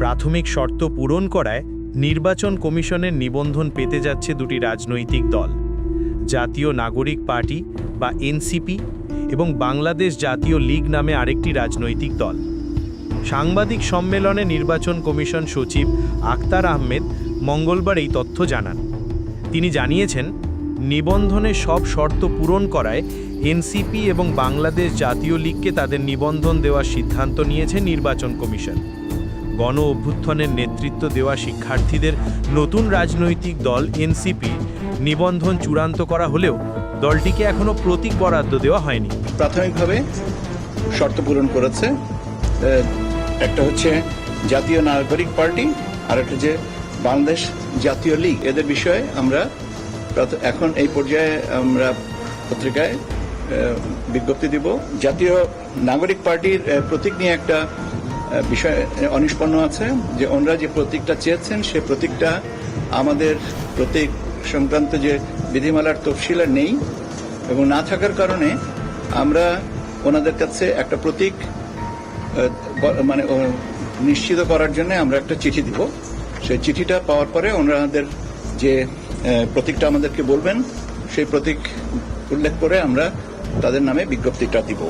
প্রাথমিক শর্ত পূরণ করায় নির্বাচন কমিশনের নিবন্ধন পেতে যাচ্ছে দুটি রাজনৈতিক দল, জাতীয় নাগরিক পার্টি বা এনসিপি এবং বাংলাদেশ জাতীয় লীগ নামে আরেকটি রাজনৈতিক দল। সাংবাদিক সম্মেলনে নির্বাচন কমিশন সচিব আক্তার আহমেদ মঙ্গলবার এই তথ্য জানান। তিনি জানিয়েছেন, নিবন্ধনে সব শর্ত পূরণ করায় এনসিপি এবং বাংলাদেশ জাতীয় লীগকে তাদের নিবন্ধন দেওয়ার সিদ্ধান্ত নিয়েছে নির্বাচন কমিশন। গণ অভ্যুত্থানের নেতৃত্ব দেওয়া শিক্ষার্থীদের নতুন রাজনৈতিক দল এনসিপি নিবন্ধন চূড়ান্ত করা হলেও দলটিকে এখনও প্রতীক বরাদ্দ দেওয়া হয়নি। প্রাথমিকভাবে শর্ত পূরণ করেছে একটা হচ্ছে জাতীয় নাগরিক পার্টি, আর একটা যে বাংলাদেশ জাতীয় লীগ। এদের বিষয়ে আমরা এখন এই পর্যায়ে আমরা পত্রিকায় বিজ্ঞপ্তি দিব। জাতীয় নাগরিক পার্টির প্রতীক নিয়ে একটা বিষয় অনিষ্পন্ন আছে যে ওনারা যে প্রতীকটা চেয়েছেন, সে প্রতীকটা আমাদের প্রতীক সংক্রান্ত যে বিধিমালার তফসিলা নেই এবং না থাকার কারণে আমরা ওনাদের কাছে একটা প্রতীক মানে নিশ্চিত করার জন্য আমরা একটা চিঠি দিব। সেই চিঠিটা পাওয়ার পরে ওনাদের যে প্রতীকটা আমাদেরকে বলবেন, সেই প্রতীক উল্লেখ করে আমরা তাদের নামে বিজ্ঞপ্তিটা দিব।